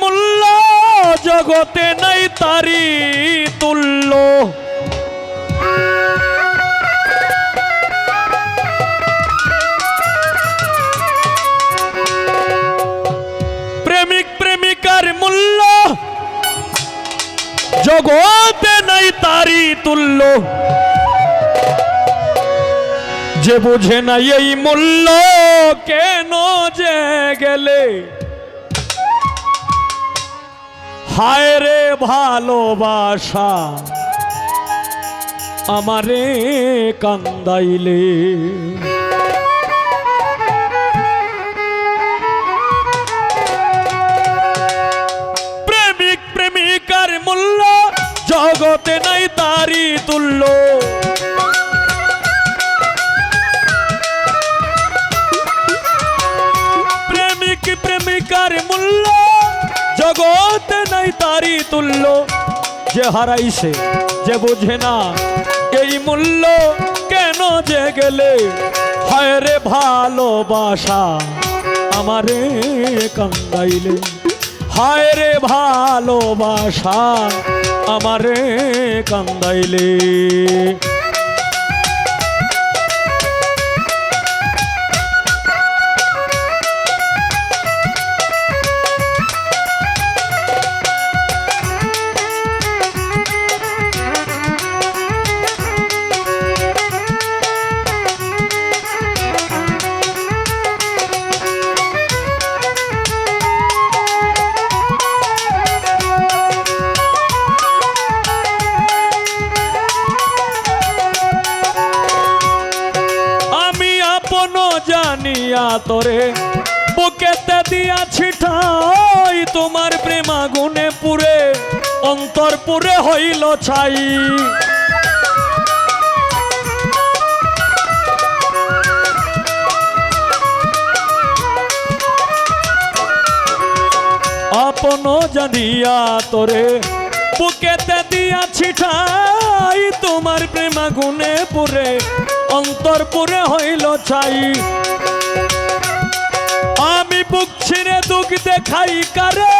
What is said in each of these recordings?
মূল্য জগতে নাই তারি তুল্য। প্রেমিক প্রেমিকার মূল্য জগতে নাই তারি তুল্য। যে বুঝে না এই মূল্য কেন যে গেলে? হায় রে ভালোবাসা। আমারে কান্দাইলে। প্রেমিক প্রেমিকার মূল্য জগতে নাই তারি তুল্য। প্রেমিক প্রেমিকার মূল্য জগতে নাই তারি তুল্য। যে হারাইছে যে বুঝে না এই মূল্য, কেন যে গেলে? হায় রে ভালোবাসা আমারে কান্দাইলে। হায় রে ভালোবাসা আমারে কান্দাইলে। তোরে। বুকেতে দিয়াছি ঠাই, তোমার প্রেমা গুনে পুরে, অন্তর পুরে হইল ছাই। আপন জানিয়া তোরে, বুকেতে দিয়াছি ঠাই, তোমার প্রেমা গুনে পুরে, অন্তর পুরে হইল ছাই। আমি বুক ছিঁড়ে দুঃখ দেখাই কারে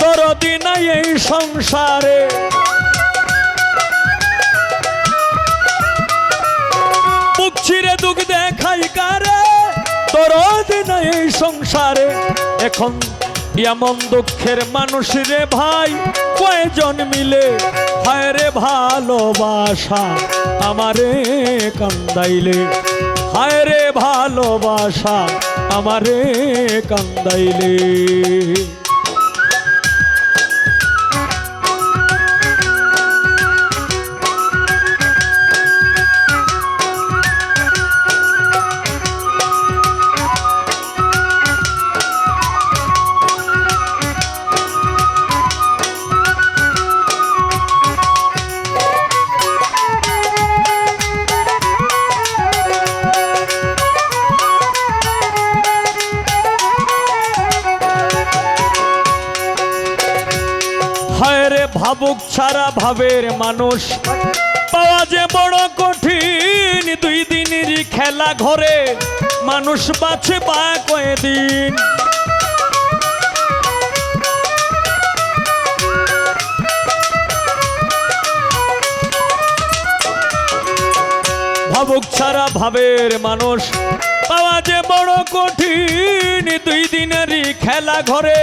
দরদি নাই এই সংসারে। কারে এই সংসারে। এখন এমন দুঃখের মানুষ রে ভাই, কয়জন মিলে? হায় রে ভালোবাসা আমারে কান্দাইলে। হায় রে ভালোবাসা আমারে কান্দাইলে। রে ভাবুক ছাড়া ভাবের মানুষ। পাওয়া যে বড় কঠিন দুই দিনেরই খেলা ঘরে, মানুষ বাছে বা কয়েদিন। ভাবুক ছাড়া ভাবের মানুষ, পাওয়া যে বড় কঠিন দুই দিনেরই খেলা ঘরে,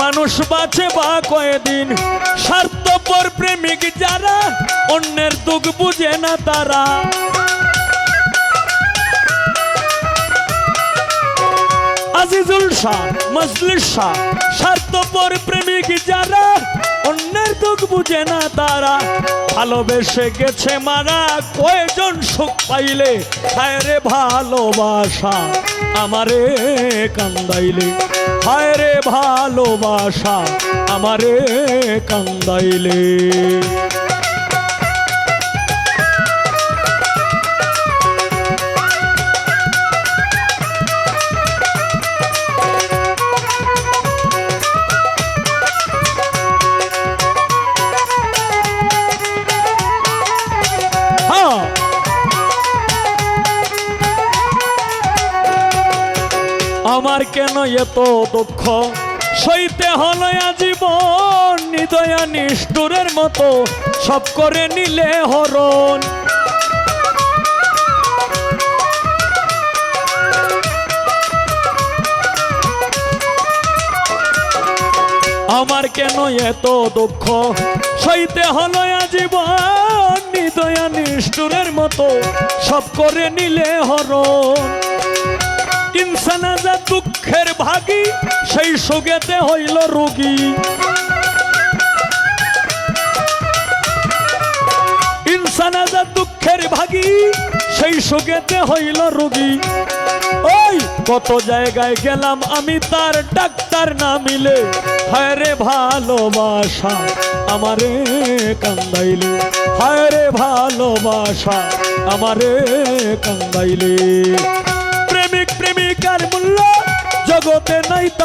মানুষ বাঁচে বা কয়েদিন। স্বার্থপর প্রেমিক যারা, অন্যের দুঃখ বুঝে না তারা। আজিজুল শাহ, মজলিস শাহ, স্বার্থপর প্রেমিক যারা, অন্যের দুঃখ বুঝে না তারা। ভালোবেসে গেছে মারা, কয়জন সুখ পাইলে? হায় রে ভালোবাসা আমারে কান্দাইলে। হায় রে ভালোবাসা আমারে কান্দাইলে। আমার কেন এত দুঃখ? সইতে হলো আজীবন নিদয়া নিষ্ঠুরের মতো। সব করে নিলে হরণ। আমার কেন এত দুঃখ? সইতে হলো আজীবন নিদয়া নিষ্ঠুরের মতো। সব করে নিলে হরণ। ইনসান যা দুঃখের ভাগী, সেই সুগেতে হইল রোগী। ইনসান দুঃখের ভাগী, সেই সুগেতে হইল রোগী। ওই, কত জায়গায় গেলাম আমি তার ডাক্তার না মিলে। হায় রে ভালোবাসা, আমারে কান্দাইলে। হায় রে ভালোবাসা, আমারে কান্দাইলে।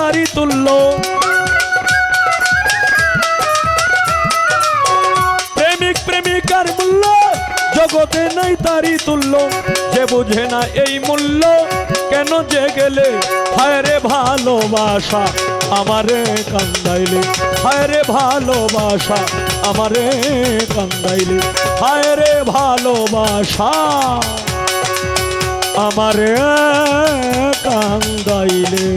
তারি তুল্য প্রেমিক প্রেমিকার মূল্য জগতে নাই তারি তুল্য। যে বুঝে না এই মূল্য, কেন যে গেলে? হায় রে ভালোবাসা, আমারে কান্দাইলে। হায় রে ভালোবাসা, আমারে কান্দাইলে। হায় রে ভালোবাসা, আমারে কান্দাইলে।